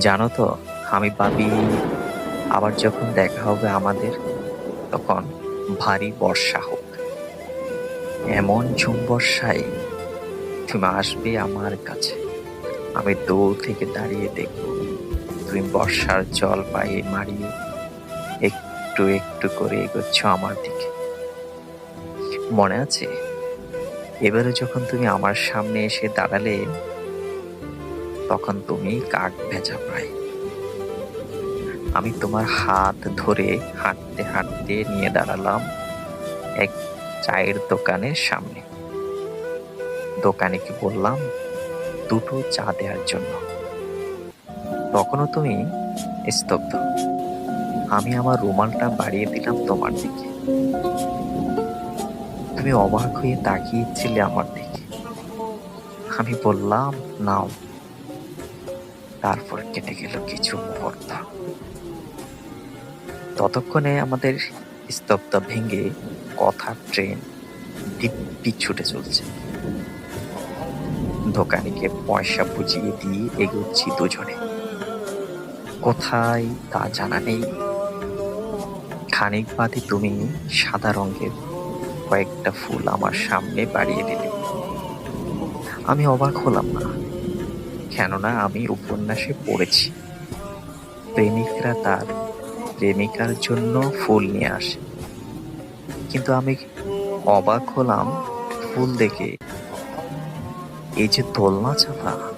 জানো তো, আমি ভাবি আবার যখন দেখা হবে আমাদের, তখন ভারী বর্ষা হোক। এমন ঝুম বর্ষায় তুমি আসবে আমার কাছে। আমি দূর থেকে দাঁড়িয়ে দেখব। তুমি বর্ষার জল পায়ে মারিয়ে একটু একটু করে এগোচ্ছ আমার দিকে। মনে আছে? এবারে যখন তুমি আমার সামনে এসে দাঁড়ালে তখন তুমি কাক ভেজা প্রায় আমি তোমার হাত ধরে হাঁটতে হাঁটতে নিয়ে দাঁড়ালাম এক চায়ের দোকানের সামনে। দোকানে কি বললাম, দুটো চা দেওয়ার জন্য। তখনও তুমি স্তব্ধ। আমি আমার রুমালটা বাড়িয়ে দিলাম তোমার দিকে। তুমি অবাক হয়ে তাকিয়েছিলে আমার দিকে। আমি বললাম, নাও। তারপর কেটে গেল কিছু মুহূর্ত। ততক্ষণে আমাদের স্তব্ধ ভেঙে কথার ট্রেন দিব্যি ছুটে চলছে। দোকানিকে পয়সা বুঝিয়ে দিয়ে এগোচ্ছি দুজনে। কোথায় তা জানা নেই। খানিক বাদে তুমি সাদা রঙের কয়েকটা ফুল আমার সামনে বাড়িয়ে দিলে। আমি অবাক হলাম না। কেননা আমি উপন্যাসে পড়েছি। প্রেমিকরা তার, প্রেমিকার জন্য ফুল নিয়ে আসে। কিন্তু আমি অবাক হলাম ফুল দেখে। এই যে দোলনা চাপা।